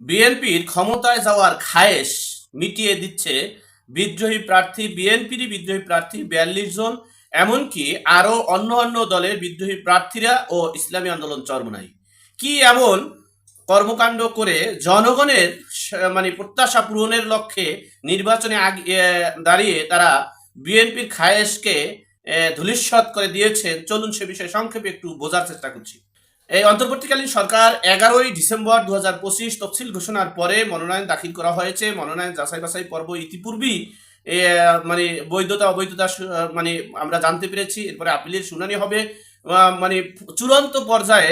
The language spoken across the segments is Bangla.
বিএনপির ক্ষমতায় যাওয়ার খায়েশ মিটিয়ে দিচ্ছে বিদ্রোহী প্রার্থী, বিএনপিরই বিদ্রোহী প্রার্থী বিয়াল্লিশ জন, এমনকি আরও অন্য অন্য দলের বিদ্রোহী প্রার্থীরা ও ইসলামী আন্দোলন চরমনাই। কি এমন কর্মকাণ্ড করে জনগণের মানে প্রত্যাশা পূরণের লক্ষ্যে নির্বাচনে দাঁড়িয়ে তারা বিএনপির খায়েশকে ধুলিস্বৎ করে দিয়েছেন? চলুন সে বিষয়ে সংক্ষেপে একটু বোঝার চেষ্টা করছি। এই অন্তর্বর্তীকালীন সরকার এগারোই ডিসেম্বর দু হাজার পঁচিশ তফসিল ঘোষণার পরে মনোনয়ন দাখিল করা হয়েছে। মনোনয়ন যাচাই বাছাই পর্ব ইতিপূর্বেই মানে বৈধতা, অবৈধতা মানে আমরা জানতে পেরেছি। এরপরে আপিলের শুনানি হবে। মানে চূড়ান্ত পর্যায়ে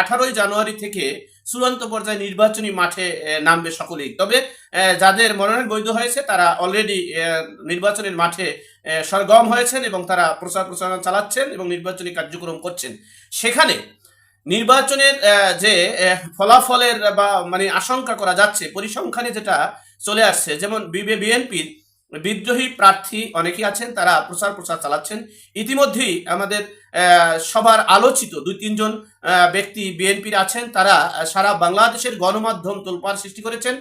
আঠারোই জানুয়ারি থেকে চূড়ান্ত পর্যায়ে নির্বাচনী মাঠে নামবে সকলেই। তবে যাদের মনোনয়ন বৈধ হয়েছে, তারা অলরেডি নির্বাচনের মাঠে সরগম হয়েছেন এবং তারা প্রচার প্রচারণা চালাচ্ছেন এবং নির্বাচনী কার্যক্রম করছেন। সেখানে নির্বাচনের যে ফলাফলের বা মানে আশঙ্কা করা যাচ্ছে, পরিসংখ্যানে যেটা চলে আসছে, যেমন বিএনপির বিদ্রোহী প্রার্থী অনেকেই আছেন, তারা প্রচার প্রচার চালাচ্ছেন। ইতিমধ্যেই আমাদের সবার আলোচিত দুই, তিনজন ব্যক্তি বিএনপির আছেন, তারা সারা বাংলাদেশের গণমাধ্যম তোলপাড় সৃষ্টি করেছেন।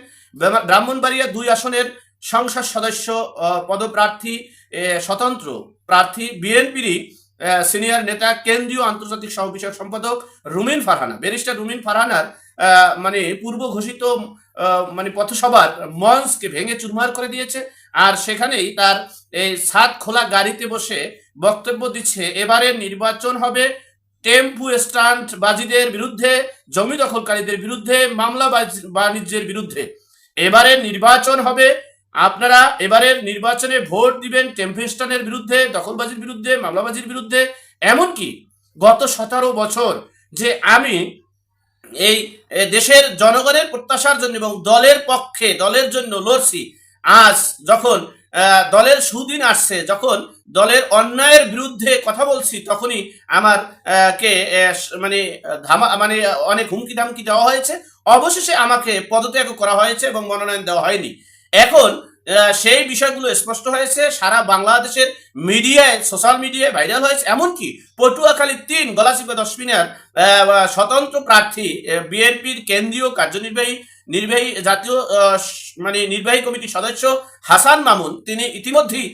ব্রাহ্মণবাড়িয়া দুই আসনের সংসদ সদস্য পদপ্রার্থী স্বতন্ত্র প্রার্থী বিএনপিরই সিনিয়র নেতা, কেন্দ্রীয় আন্তর্জাতিক সহ বিষয়ক সম্পাদক রুমিন ফারহানা। ব্যারিস্টার রুমিন ফারহানার মানে পূর্ব ঘোষিত মানে পথসভার মঞ্চকে ভেঙে চুরমার করে দিয়েছে। আর সেখানেই তার এই ছাদ খোলা গাড়িতে বসে বক্তব্য দিচ্ছে, এবারে নির্বাচন হবে টেম্পু স্ট্যান্ড বাজিদের বিরুদ্ধে, জমি দখলকারীদের বিরুদ্ধে, মামলা বাণিজ্যের বিরুদ্ধে। এবারে নির্বাচন হবে আপনারা এবারের নির্বাচনে ভোট দিবেন টেম্পু স্ট্যান্ডের বিরুদ্ধে, দখলবাজির বিরুদ্ধে, মামলাবাজির বিরুদ্ধে, এমনকি গত সতেরো বছর যে আমি এই দেশের জনগণের প্রত্যাশার জন্য এবং দলের পক্ষে, দলের জন্য লড়ছি, আজ যখন দলের সুদিন আসছে, যখন দলের অন্যায়ের বিরুদ্ধে কথা বলছি, তখনই আমার কে মানে ধামা মানে অনেক হুমকি ধামকি দেওয়া হয়েছে। অবশেষে আমাকে পদত্যাগ করা হয়েছে এবং মনোনয়ন দেওয়া হয়নি। এখন সেই বিষয়গুলো স্পষ্ট হয়েছে, সারা বাংলাদেশের মিডিয়ায় সোশ্যাল মিডিয়ায় ভাইরাল হয়েছে। এমনকি পটুয়াখালী তিন গলাচিপা দশমিনার স্বতন্ত্র প্রার্থী বিএনপির কেন্দ্রীয় কার্যনির্বাহী, নির্বাহী, জাতীয় মানে নির্বাহী কমিটির সদস্য হাসান মামুন, তিনি ইতিমধ্যেই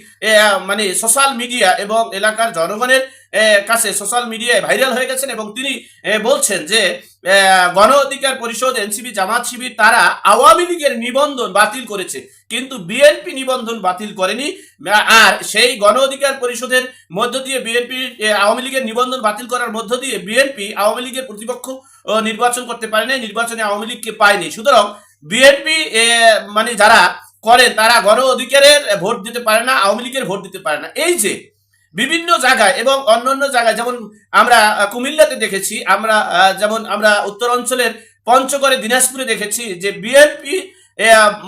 মানে সোশ্যাল মিডিয়া এবং এলাকার জনগণের কাছে সোশ্যাল মিডিয়ায় ভাইরাল হয়ে গেছেন এবং তিনি বলছেন যে গণ অধিকার পরিষদ, এনসিপি, জামাত শিবির তারা আওয়ামী লীগের নিবন্ধন বাতিল করেছে। কিন্তু বিএনপি নিবন্ধন বাতিল করেনি। আর সেই গণ অধিকার পরিষদের মধ্য দিয়ে বিএনপি আওয়ামী লীগের নিবন্ধন বাতিল করার মধ্য দিয়ে বিএনপি আওয়ামী লীগের প্রতিপক্ষ নির্বাচন করতে পারেনি নির্বাচনে আওয়ামী লীগকে পায়নি। সুতরাং বিএনপি মানে যারা করেন, তারা গণ অধিকারের ভোট দিতে পারে না, আওয়ামী লীগের ভোট দিতে পারে না। এই যে বিভিন্ন জায়গায় এবং অন্যান্য জায়গায়, যেমন আমরা কুমিল্লাতে দেখেছি, আমরা যেমন আমরা উত্তর অঞ্চলের পঞ্চগড়ে দিনাজপুরে দেখেছি যে বিএনপি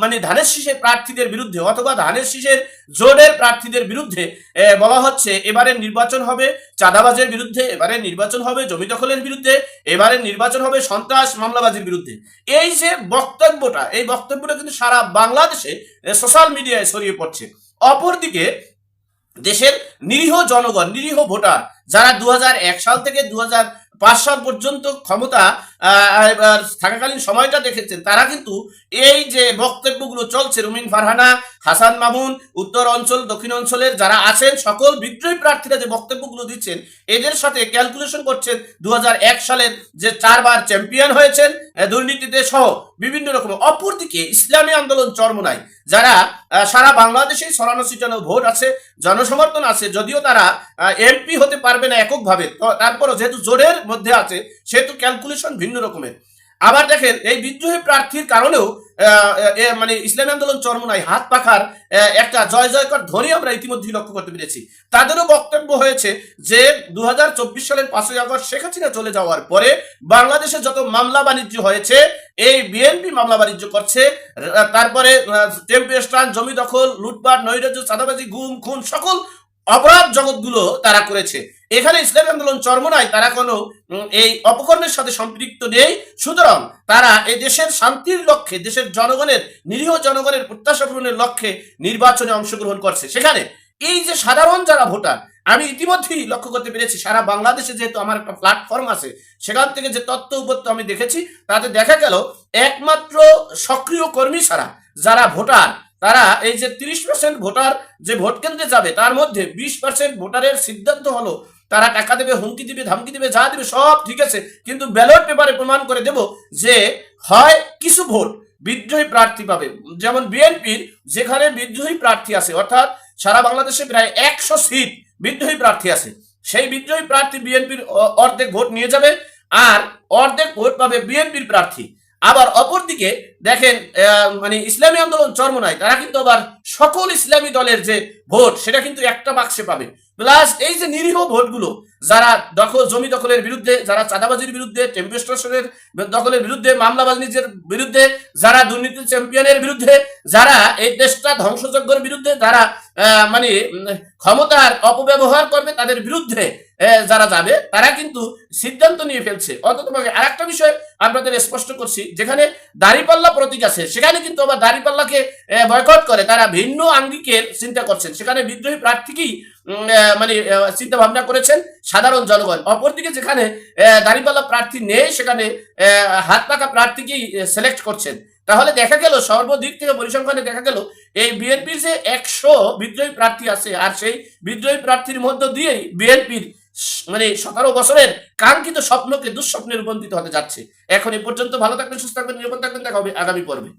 মানে ধানের শীষের প্রার্থীদের বিরুদ্ধে অথবা ধানের শীষের জোটের প্রার্থীদের বিরুদ্ধে বলা হচ্ছে এবারের নির্বাচন হবে চাঁদাবাজের বিরুদ্ধে এবারে নির্বাচন হবে জমি দখলের বিরুদ্ধে এবারে নির্বাচন হবে সন্ত্রাস মামলাবাজির বিরুদ্ধে। এই যে বক্তব্যটা, এই বক্তব্যটা কিন্তু সারা বাংলাদেশে সোশ্যাল মিডিয়ায় ছড়িয়ে পড়ছে। অপরদিকে দেশের নিরীহ জনগণ, নিরীহ ভোটার, যারা দু হাজার এক সাল থেকে দু সাল পর্যন্ত ক্ষমতা থাকাকালীন সময়টা দেখেছেন, তারা কিন্তু এই যে বক্তব্যগুলো চলছে, রুমিন ফারহানা, হাসান মামুন, উত্তর অঞ্চল, দক্ষিণ অঞ্চলের যারা আছেন, সকল বিদ্রোহী প্রার্থীরা যে বক্তব্যগুলো দিচ্ছেন, এদের সাথে ক্যালকুলেশন করছেন দু সালের যে চারবার চ্যাম্পিয়ন হয়েছেন দুর্নীতিতে সহ বিভিন্ন রকম, অপরদিকে ইসলামী আন্দোলন চরমনায় যারা সারা বাংলাদেশে ছড়ানো ছিটানো ভোট আছে, জনসমর্থন আছে, যদিও তারা এমপি হতে পারবে না এককভাবে তারপরও যেহেতু জোরের মধ্যে আছে, সেহেতু ক্যালকুলেশন ভিন্ন রকমের। আবার দেখেন, এই বিদ্রোহী প্রার্থীর কারণেও মানে ইসলামী আন্দোলন চরমনায় হাত পাখার একটা জয় জয়কর ধ্বনি আমরা ইতিমধ্যেই লক্ষ্য করতে পেরেছি। তাদেরও বক্তব্য হয়েছে যে দু হাজার চব্বিশ সালের পাঁচই আগস্ট শেখ হাসিনা চলে যাওয়ার পরে বাংলাদেশে যত মামলা বাণিজ্য হয়েছে, এই বিএনপি মামলা বাণিজ্য করছে। তারপরে টেম্পু স্ট্যান্ড, জমি দখল, লুটপাট, নৈরাজ্য, চাঁদাবাজি, গুম, খুন, সকল অপরাধ জগৎগুলো তারা করেছে। এখানে ইসলামী আন্দোলন চরমনায় তারা কোনো এই অপকর্মের সাথে সম্পৃক্ত নেই। সুতরাং তারা এই দেশের শান্তির লক্ষ্যে, দেশের জনগণের, নিরীহ জনগণের প্রত্যাশা পূরণের লক্ষ্যে নির্বাচনে অংশগ্রহণ করছে। সেখানে এই যে সাধারণ যারা ভোটার, আমি ইতিমধ্যেই লক্ষ্য করতে পেরেছি, সারা বাংলাদেশে যেহেতু আমার একটা প্ল্যাটফর্ম আছে, সেখান থেকে যে তথ্য উপত্য আমি দেখেছি, তাতে দেখা গেল, একমাত্র সক্রিয় কর্মী ছাড়া যারা ভোটার তারা এই যে তিরিশ পার্সেন্ট ভোটার যে ভোট কেন্দ্রে যাবে, তার মধ্যে বিশ পার্সেন্ট ভোটারের সিদ্ধান্ত হলো, তারা টাকা দেবে, হুমকি দিবে, ধামকি দিবে, যা দিবে, সব ঠিক আছে, কিন্তু ব্যালট পেপারে প্রমাণ করে দেব যে হয় কিছু ভোট বিদ্রোহী প্রার্থী পাবে। যেমন বিএনপির যেখানে বিদ্রোহী প্রার্থী আছে, অর্থাৎ সারা বাংলাদেশে প্রায় একশো সিট বিদ্রোহী প্রার্থী আছে, সেই বিদ্রোহী প্রার্থী বিএনপির অর্ধেক ভোট নিয়ে যাবে, আর অর্ধেক ভোট পাবে বিএনপির প্রার্থী। আবার অপরদিকে দেখেন মানে ইসলামী আন্দোলন চর্মনায় তারা কিন্তু আবার সকল ইসলামী দলের যে ভোট, সেটা কিন্তু একটা বাক্সে পাবে। প্লাস এই যে নিরীহ ভোটগুলো, যারা দখল, জমি দখলের বিরুদ্ধে, যারা চাঁদাবাজির বিরুদ্ধে টেম্পো স্টেশনের দখলের বিরুদ্ধে, মামলা বাজনিজের বিরুদ্ধে, যারা দুর্নীতি চ্যাম্পিয়নের বিরুদ্ধে, যারা এই দেশটা ধ্বংসযজ্ঞের বিরুদ্ধে, যারা মানে ক্ষমতার অপব্যবহার করবে, তাদের বিরুদ্ধে যারা যাবে, তারা কিন্তু সিদ্ধান্ত নিয়ে ফেলছে। অন্তত আর একটা বিষয় আপনাদের স্পষ্ট করছি, যেখানে দাড়িপাল্লা প্রতীক আছে, সেখানে কিন্তু আবার দাড়িপাল্লাকে বয়কট করে, তারা ভিন্ন আঙ্গিকের চিন্তা করছেন। সেখানে বিদ্রোহী প্রার্থীকেই মানে চিন্তা ভাবনা করেছেন সাধারণ জনগণ। অপরদিকে যেখানে দাঁড়িপাল্লা প্রার্থী নেই, সেখানে হাত পাকা প্রার্থীকেই সিলেক্ট করছেন। তাহলে দেখা গেল, সর্বদিক থেকে পরিসংখ্যানে দেখা গেল, এই বিএনপির যে একশো বিদ্রোহী প্রার্থী আছে, আর সেই বিদ্রোহী প্রার্থীর মধ্য দিয়েই বিএনপির মানে সতেরো বছরের কাঙ্ক্ষিত স্বপ্নকে দুঃস্বপ্নে রূপান্তরিত হতে যাচ্ছে। এখন এই পর্যন্ত ভালো থাকবেন, সুস্থ থাকবেন, নিরাপদ থাকবেন, দেখা হবে আগামী পর্বে।